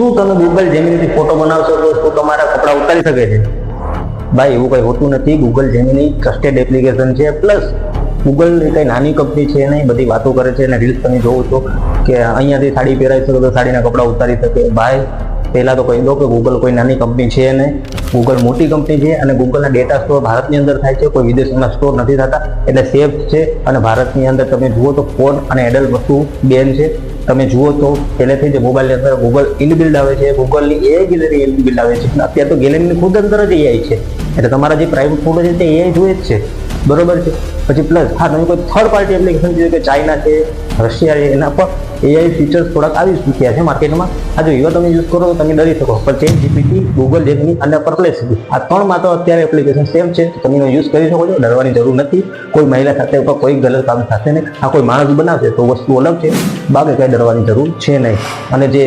શું તમે Google જેમિનીથી photo બનાવશો તો શું તમારા કપડાં ઉતારી શકે છે? ભાઈ, એવું કંઈ હોતું નથી. ગૂગલ જેમિની ટ્રસ્ટેડ એપ્લિકેશન છે. પ્લસ ગૂગલ કંઈ નાની કંપની છે નહીં, બધી વાતો કરે છે. અને રીલ્સ તમે જોવો છો કે અહીંયાથી સાડી પહેરાવી શકો તો સાડીના કપડાં ઉતારી શકે. ભાઈ પહેલાં તો કહી દો કે ગૂગલ કોઈ નાની કંપની છે નહીં. ગૂગલ મોટી કંપની છે અને ગૂગલના ડેટા સ્ટોર ભારતની અંદર થાય છે. કોઈ વિદેશમાં સ્ટોર નથી થતા. એટલે સેફ છે અને ભારતની અંદર તમે જુઓ તો ફોન અને એડલ્ટ વસ્તુ બેન છે. તમે જુઓ તો પહેલેથી જ મોબાઈલની અંદર ગૂગલ ઇનબિલ્ડ આવે છે. ગૂગલની એ ગેલેરી ઇનબિલ્ડ આવે છે. અત્યારે તો ગેલેરીની ખુદ અંદર જ એઆઈ છે. એટલે તમારા જે પ્રાઇવેટ ફોટો છે તે એઆઈ જોઈએ જ છે. બરોબર છે? પછી પ્લસ હા તમે કોઈ થર્ડ પાર્ટી એપ્લિકેશન જોઈએ કે ચાઇના છે રશિયા એના પર એઆઈ ફીચર્સ થોડાક આવી ચૂક્યા છે માર્કેટમાં આ જો એવા તમે યુઝ કરો તો તમે ડરી શકો. પણ ચેટ જીપીટી ગૂગલ જેમની અને પરપ્લેક્સિટી આ ત્રણમાં તો અત્યારે એપ્લિકેશન સેમ છે. તમે એનો યુઝ કરી શકો છો, ડરવાની જરૂર નથી. કોઈ મહિલા સાથે અથવા કોઈ ગલત કામ સાથે નહીં. આ કોઈ માણસ બનાવશે તો વસ્તુ અલગ છે. બાકી કંઈ ડરવાની જરૂર છે નહીં. અને જે